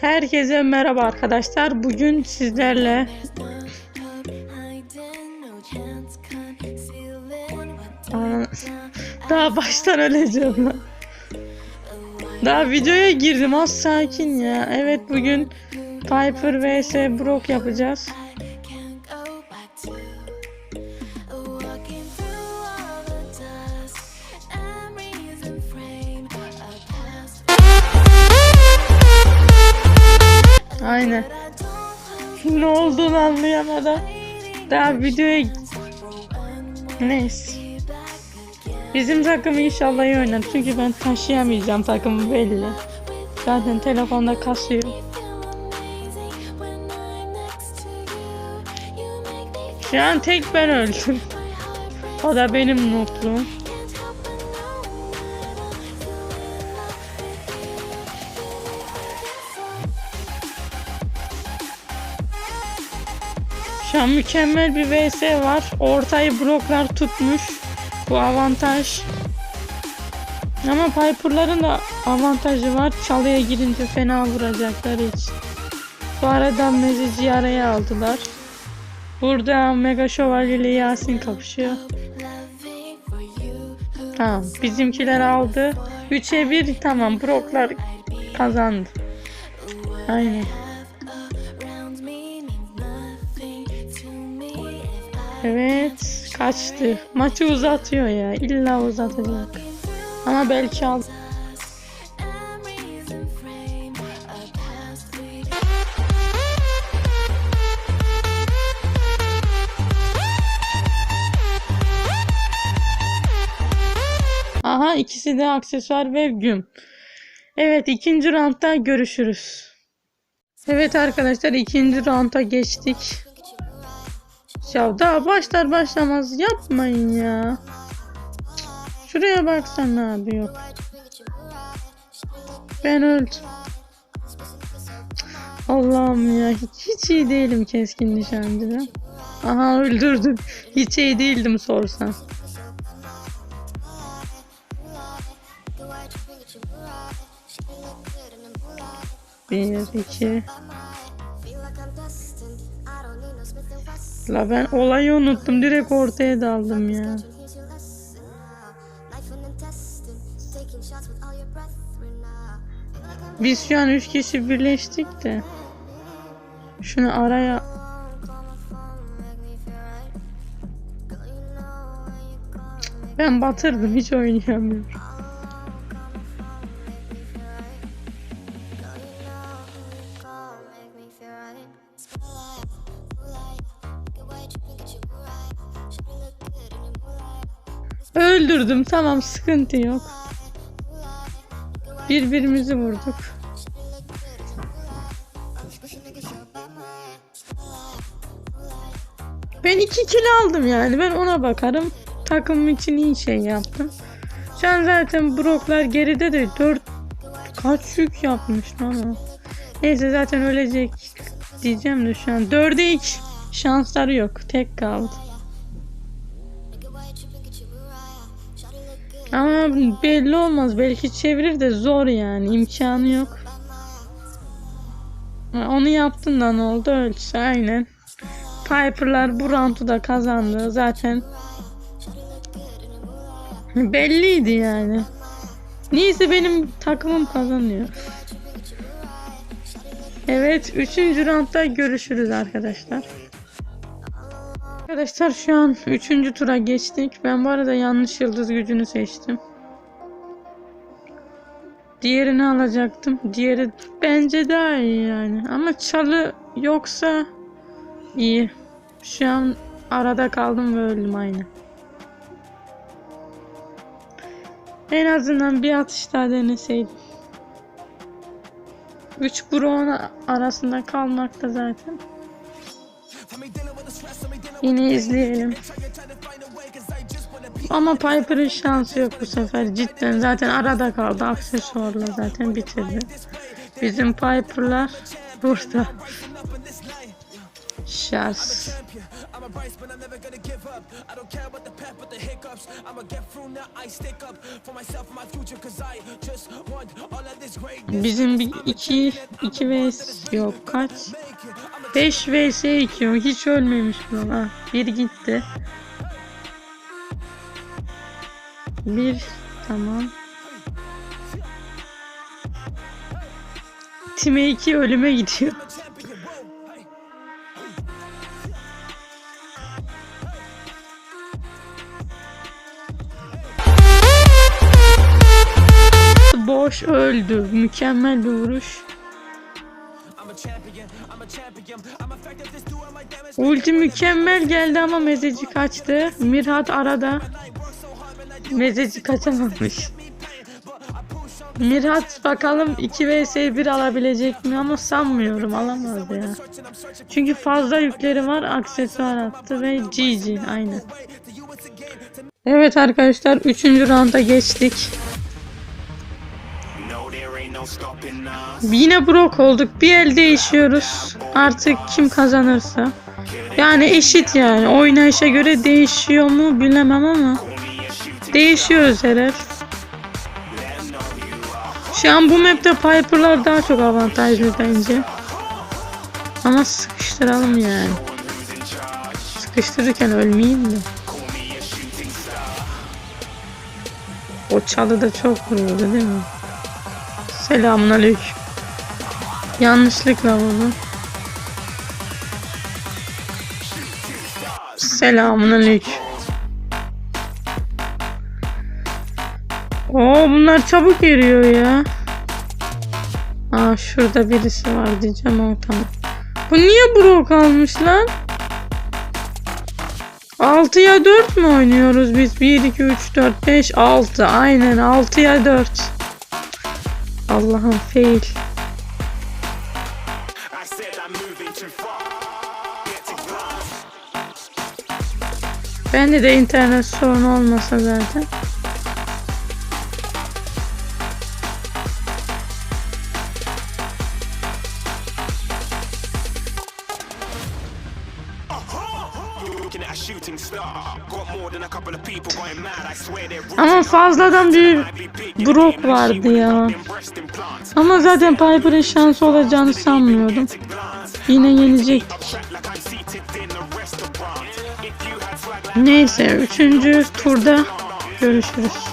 Herkese merhaba arkadaşlar. Bugün sizlerle daha baştan öleceğim. Daha videoya girdim az sakin ya. Evet bugün Piper vs Brock yapacağız. Aynen. Ne olduğunu anlayamadan daha videoya neyse. Bizim takım inşallah iyi oynar. Çünkü ben taşıyamayacağım takımı belli. Zaten telefonda kasıyor. Şu an tek ben öldüm. O da benim noobluğum. Şu an mükemmel bir vs var. Ortayı bloklar tutmuş. Bu avantaj. Ama Piper'ların da avantajı var. Çalıya girince fena vuracaklar hiç. Bu arada Mezici'yi araya aldılar. Burada Mega Şövalye ile Yasin kapışıyor. Tamam. Bizimkiler aldı. 3'e 1 tamam. Brocklar kazandı. Aynen. Evet. Kaçtı. Maçı uzatıyor ya. İlla uzatacak. Ama belki al. Aha ikisi de aksesuar ve güm. Evet ikinci roundda görüşürüz. Evet arkadaşlar ikinci rounda geçtik. Ya daha başlar başlamaz yapmayın ya. Şuraya baksana abi yok. Ben öldüm. Allah'ım ya hiç, hiç iyi değilim keskin nişancıda. Aha öldürdüm. Hiç iyi değildim sorsan. Bir, iki. La ben olayı unuttum. Direkt ortaya daldım ya. Biz şu an üç kişi birleştik de. Şunu araya... Ben batırdım. Hiç oynayamıyorum. Öldürdüm. Tamam sıkıntı yok. Birbirimizi vurduk. Ben iki kill aldım yani. Ben ona bakarım. Takımım için iyi şey yaptım. Şu an zaten Brocklar geride de 4 kaç yük yapmış lan o. Neyse zaten ölecek diyeceğim de şu an 4'e 2 şansları yok. Tek kaldı. Ama belli olmaz. Belki çevirir de zor yani. imkanı yok. Onu yaptın oldu? Ölçü aynen. Piper'lar bu roundu da kazandı. Zaten belliydi yani. Neyse benim takımım kazanıyor. Evet 3. roundda görüşürüz arkadaşlar. Arkadaşlar şu an 3. tura geçtik. Ben bu arada yanlış yıldız gücünü seçtim. Diğerini alacaktım. Diğeri bence daha iyi yani. Ama çalı yoksa iyi. Şu an arada kaldım ve öldüm aynı. En azından bir atış daha deneseydim. 3 Brown arasında kalmakta zaten. Yine izleyelim. Ama Piper'ın şansı yok bu sefer. Cidden zaten arada kaldı. Aksesuarla zaten bitirdi. Bizim Piper'lar burada. Şans. I'm a rise, but I'm never gonna give up. I don't care about the path, but the hiccups. I'ma get through now. I stick up for myself and my future, cause I just want all of this greatness. Bizim bir 2 2 vs yok kaç? 5 vs 2 o hiç ölmemiş bu. Ha, bir gitti. Bir tamam. Time 2 ölüme gidiyor. Boş öldü. Mükemmel bir vuruş. Ulti mükemmel geldi ama mezeci kaçtı. Mirhat arada. Mezeci kaçamamış. Mirhat bakalım 2 vs 1 alabilecek mi ama sanmıyorum alamaz ya. Çünkü fazla yükleri var aksesuar attı ve GG aynen. Evet arkadaşlar 3. rounda geçtik. Yine Brock olduk. Bir el değişiyoruz. Artık kim kazanırsa. Yani eşit yani. Oynayışa göre değişiyor mu bilemem ama. Değişiyoruz herhal. Şu an bu map'te Piper'lar daha çok avantajlı bence. Ama sıkıştıralım yani. Sıkıştırırken ölmeyeyim de. O çalı da çok vuruyordu değil mi? Selamun aleyküm. Yanlışlıkla vurdu. Selamun aleyküm. Oo bunlar çabuk eriyor ya. Aa şurada birisi var diyeceğim ama tamam. Bu niye Brock almış lan? 6'ya 4 mü oynuyoruz biz? 1, 2, 3, 4, 5, 6. Aynen 6'ya 4. to glass. Bende de internet sorunu olmasa zaten. Ama fazladan bir Brock vardı ya. Ama zaten Piper'ın şansı olacağını sanmıyordum. Yine yenecektik. Neyse üçüncü turda görüşürüz.